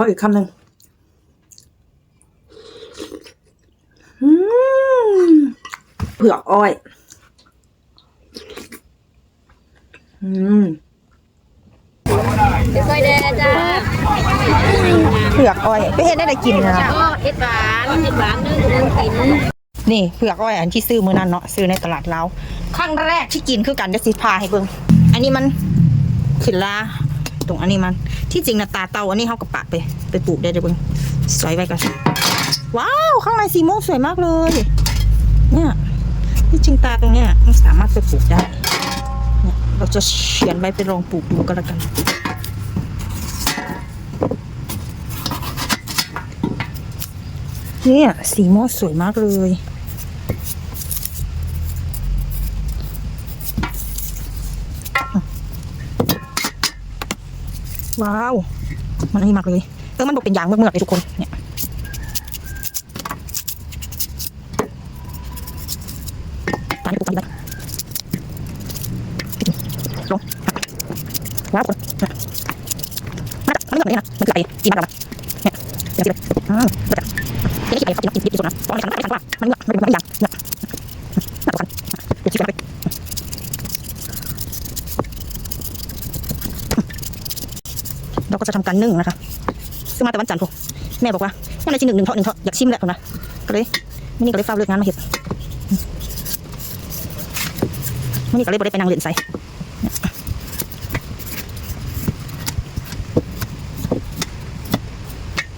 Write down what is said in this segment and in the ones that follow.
ออีกคำหนึ่งอืมเผือกอ้อย อืมค่อยแดจ้าเผือกอ้อยไปเห็นได้ได้กินนะก็เอ็ดหวานเอ็ดหวานนึ่งนึ่งกินนี่เผือกอ้อยอันที่ซื้อมือนั้นเนาะซื้อในตลาดเราครั้งแรกที่กินคือกันจะสิพาให้เบิ่งอันนี้มันขึ้นลา ตรงอันนี้มัน ที่จริงนะตาเตาอันนี้เขากระปะไป ไปปลูกได้เดี๋ยเบิ่งสวยไว้ก่อนว้าว ข้างในสีม่วงสวยมากเลย เนี่ยที่จริงตาตรงเนี้ยมันสามารถไปปลูกได้เนี่ยเราจะเขียนใบไปลองปลูกดูก็แล้วกันเนี่ยสีม่วงสวยมากเลย ว้าว มันนี่มากเลย เออ มันบอกเป็นยางเมือกๆเลยทุกคน เนี่ย ตามที่ปลูกกันเลยลงว้าวคนเนี่ยมันไม่เหมือนกันนะมันคืออะไรกินมากกว่าเนี่ยเดี๋ยวสิเลยอืมเดี๋ยวจะเดี๋ยวคิดไปครับกินกินกินสุดนะตอนนี้ทำไม่ทันว่ามันเหมันมันอย่างเนี่ยน่าสนเดี๋ยวคิดไป เราก็จะทำการนึ่งนะคะซึ่งมาแต่วันจันทร์พวกแม่บอกว่ายังไงชิหนึ่งหนึ่งเท่าหนึ่งเท่าอยากชิมแหละผมนะก็เลยไม่นี้ก็เลยเฝ้าเลิกงานมาเห็ดไม่นี้ก็เลยบ่ได้ไปนั่งเล่นใส่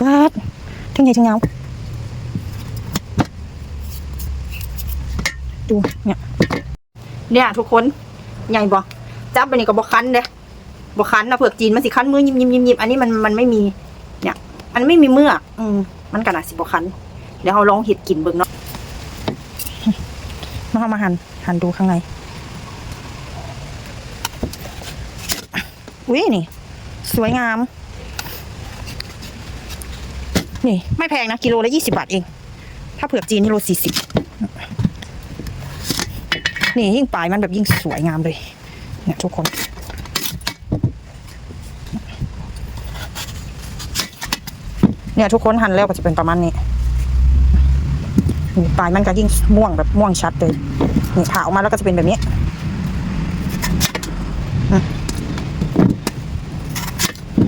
ปาดทั้งใหญ่ทั้งยาวดูเนี่ยเนี่ยทุกคนใหญ่บ่จับไปนี่ก็บ่คันเด้ บ่คันนะเผือกจีนมันสิคันมือยิบยิบยิบยิบอันนี้มันมันไม่มี เนี่ย มันไม่มีเมือกอืมมันก็น่าสิบ่คัน เดี๋ยวเราลองเห็ดกินเบิ่งเนาะมาเอามาหันหันดูข้างในอุ้ยนี่ สวยงาม นี่ ไม่แพงนะ กิโลละยี่สิบาทเอง ถ้าเผือกจีนกิโลสี่สิบนี่ยิ่งปลายมันแบบยิ่งสวยงามเลย เนี่ยทุกคน เนี่ยทุกคนหั่นแล้วก็จะเป็นประมาณนี้ปลายมันก็ยิ่งม่วงแบบม่วงชัดเลยนี่ผ่าออกมาแล้วก็จะเป็นแบบนี้อืม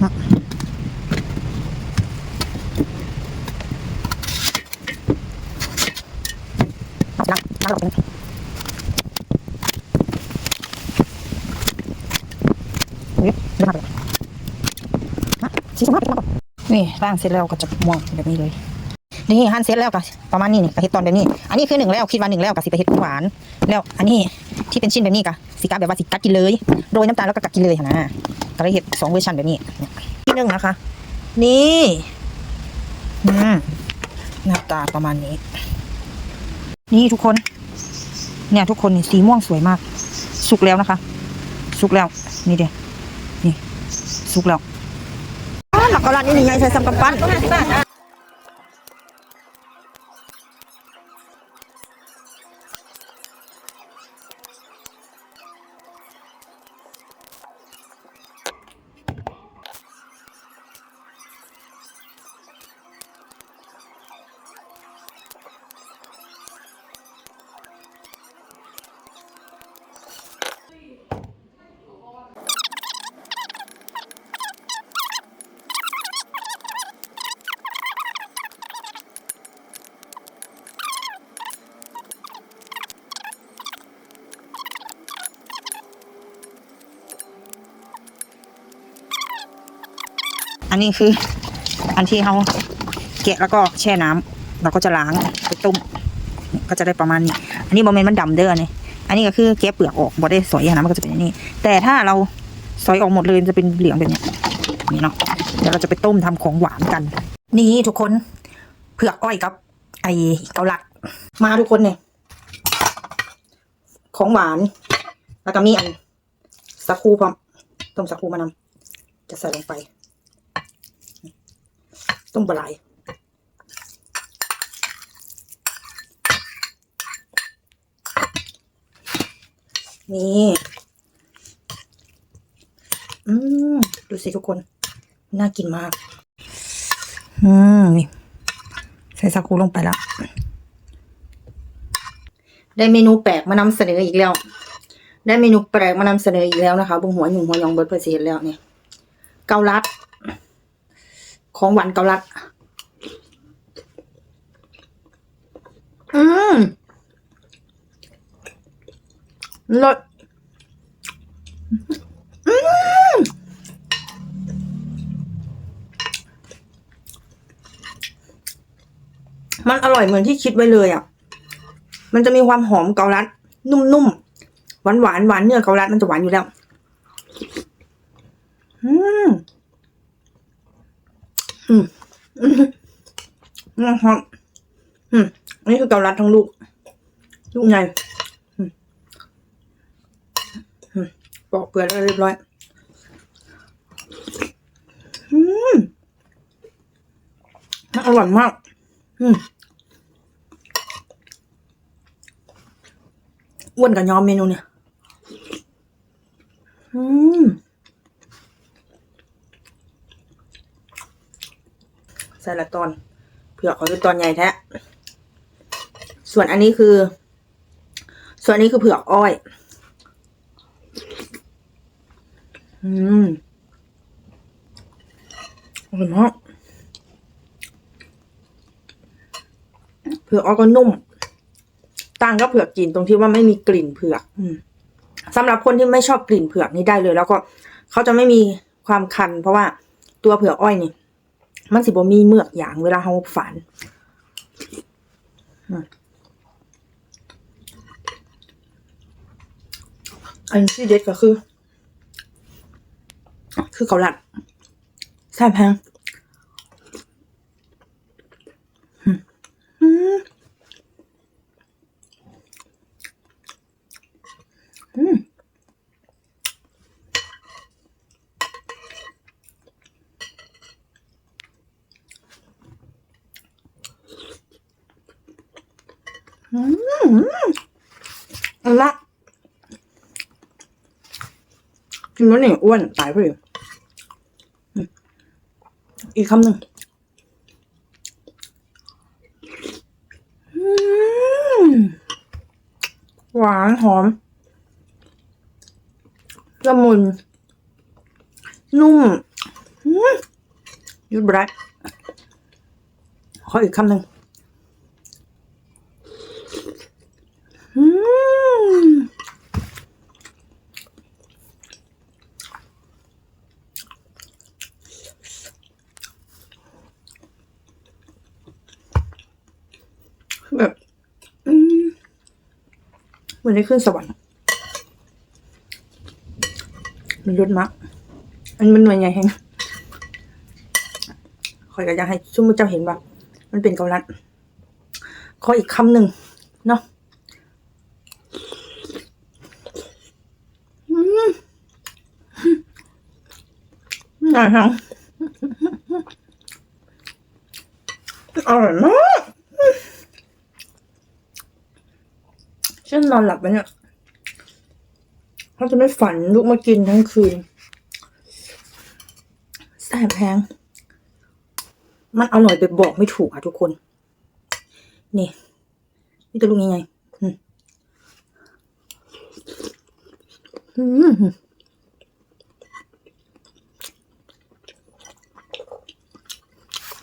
อืมเอาล้างล้างออกเป็นอุ๊ยเดี๋ยวมาเลยอะสีสวยมาเลยครับ นี่ร่างเสร็จแล้วก็จะม่วงแบบนี้เลย นี่หั่นเสร็จแล้วก็ประมาณนี้นี่กะเฮ็ดตอนแบบนี้ อันนี้คือหนึ่งแล้วคิดว่าหนึ่งแล้วก็สิไปเฮ็ดหวาน แล้วอันนี้ที่เป็นชิ้นแบบนี้ก็สิกะแบบว่าสิกัดกินเลย โรยน้ำตาลแล้วก็กัดกินเลยนะก็เลยเฮ็ดสองเวอร์ชันแบบนี้เนี่ยที่หนึ่งนะคะ นี่อืมหน้าตาประมาณนี้ นี่ทุกคน เนี่ยทุกคนนี่สีม่วงสวยมาก สุกแล้วนะคะ สุกแล้ว นี่เดียนี่ สุกแล้ว กกะลันนี่นี่ไงใส่ซัมกำปั้น อันนี้คือ อันที่เขาแกะแล้วก็แช่น้ำเราก็จะล้างไปต้มก็จะได้ประมาณนี้ อันนี้โมเมนต์มันดำเด้อเนี่ยอันนี้ก็คือแกะเปลือกออกบ่ได้สอยนะมันก็จะเป็นอย่างนี้ แต่ถ้าเราสอยออกหมดเลยจะเป็นเหลืองแบบนี้นี่เนาะเดี๋ยวเราจะไปต้มทำของหวานกัน นี่ทุกคนเผือกอ้อยกับ ไอเกาลัด มาทุกคนเนี่ยของหวาน แล้วก็มีอันสักคูพร้อมต้มสักคูมานำจะใส่ลงไป ต้มปลาไหลนี่ อืม ดูสิทุกคน น่ากินมาก อืม นี่ ใส่สาคูลงไปแล้ว ได้เมนูแปลกมานำเสนออีกแล้ว ได้เมนูแปลกมานำเสนออีกแล้วนะคะบงหัวหนึ่งหัวยองเบิร์ดเพอร์เซียแล้วเนี่ย เกาลัด ของหวานเกาลัด อืมรสอืมมันอร่อยเหมือนที่คิดไว้เลยอะ มันจะมีความหอมเกาลัด นุ่มๆ หวานหวานๆหวานเนื้อเกาลัดมันจะหวานอยู่แล้ว อืม อืมอืมอืมหอมอืมนนี้คือเกาลัดทั้งลูก ลูกใหญ่ปอกเปลือกแล้วเรียบร้อย อืมอร่อยมาก อืมอ้วนกับยอมเมนูเนี่ย อืม ใส่ละตอนเผือกเขาคือตอนใหญ่แท้ส่วนอันนี้คือ ส่วนนี้คือเผือกอ้อย อืมอร่อยมากเผือกอ้อยก็นุ่ม ต่างกับเผือกจีนตรงที่ว่าไม่มีกลิ่นเผือก อืมสำหรับคนที่ไม่ชอบกลิ่นเผือกนี่ได้เลย แล้วก็เขาจะไม่มีความคัน เพราะว่าตัวเผือกอ้อยนี่ มันสิบ่มีเมือกอย่างเวลาเขาฝันอันที่เด็ดก็คือ คือเกาลัดแซ่บแพงอืมอืมอืม อืม อันละกินแล้วนี่อ้วนตายไปเลยอีกคำหนึ่งหวานหอมละมุน นุ่มยุดบรัดขออีกคำหนึ่ง อืม แบบมเหมือนได้ขึ้นสวรรค์มันรุดมากอันมันหน่วยใหญ่แฮงคอยก็อยากให้ชุ่มเจ้าเห็นว่า มันเป็นเกาลัดขออีกคำหนึ่งเนาะ อร่อยจังอร่อยมากฉันนอนหลับไปเนี่ยเขาจะไม่ฝันลูกมากินทั้งคืนแซ่บแพง มันอร่อยไปบอกไม่ถูกอะทุกคน นี่ นี่ตัวลูกยังไง อืมอืม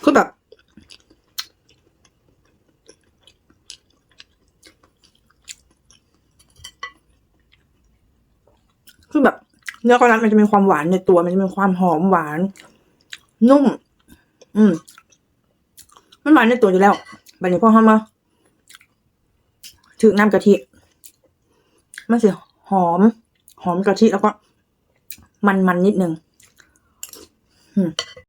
คือแบบ คือแบบเนื้อเกาลัดมันจะมีความหวานในตัว มันจะมีความหอมหวาน นุ่ม อืม มันหวานในตัวอยู่แล้วบัดนี้พอเข้ามาถึงน้ำกะทิมันสิหอม หอมกะทิแล้วก็ มันมันๆนิดนึงอืม